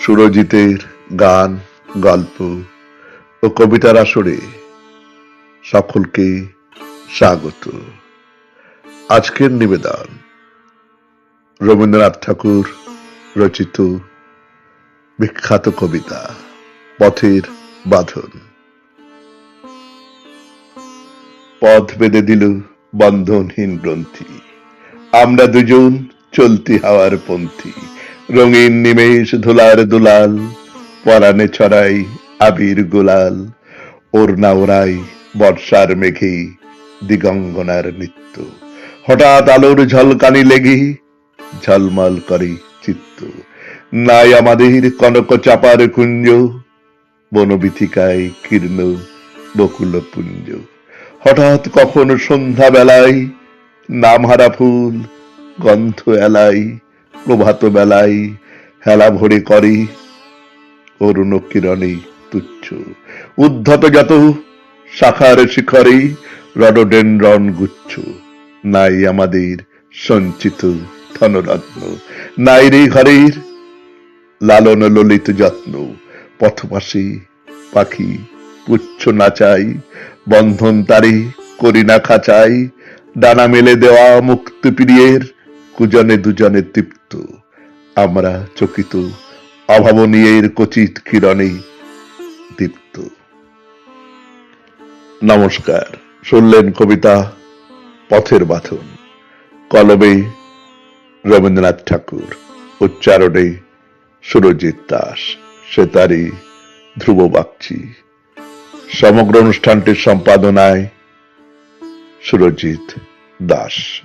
সুরজিতের গান, গল্প ও কবিতার আসরে সকলকে স্বাগত। আজকের নিবেদন রবীন্দ্রনাথ ঠাকুর রচিত বিখ্যাত কবিতা পথের বাঁধন। পথ বেঁধে দিল বন্ধনহীন গ্রন্থি, আমরা দুজন চলতি হাওয়ার পন্থী। রঙিন নিমেষ ধুলার দুলাল পরাণে ছড়াই আবির গোলাল ওর না ওরাই বর্ষার মেঘে দিগঙ্গনার নৃত্য। হঠাৎ আলোর ঝলকানি লেগে ঝলমল করে চিত্ত। নাই আমাদের কনক চাপার কুঞ্জ, বনবিথিকায় কীর্ণ বকুল পুঞ্জ। হঠাৎ কখন সন্ধ্যা বেলায় নামহারা ফুল গন্ধ এলাই প্রভাত বেলায় হেলা ভরে করে। অরুণ কিরণে তুচ্ছ। উদ্ধত যত শাখার শিখরে রডোডেনড্রন গুচ্ছ। নাই আমাদের সঞ্চিত ধনরত্ন। নাই রে ঘরের লালন ললিত যত্ন। পথপাশে পাখি পুচ্ছ নাচাই বন্ধন তারে করি না খাচাই ডানা মেলে দেওয়া মুক্ত প্রিয়ের কুজনে দুজনে তৃপ্ত। আমরা চকিত, অভাবনীয়ের কচিত কিরণে দীপ্ত। নমস্কার, শুনলেন কবিতা পথের বাঁধন। কলবে রবীন্দ্রনাথ ঠাকুর, উচ্চারণে সুরজিৎ দাস, সেতারি ধ্রুব বাগচি। সমগ্র অনুষ্ঠানটির সম্পাদনায় সুরজিৎ দাস।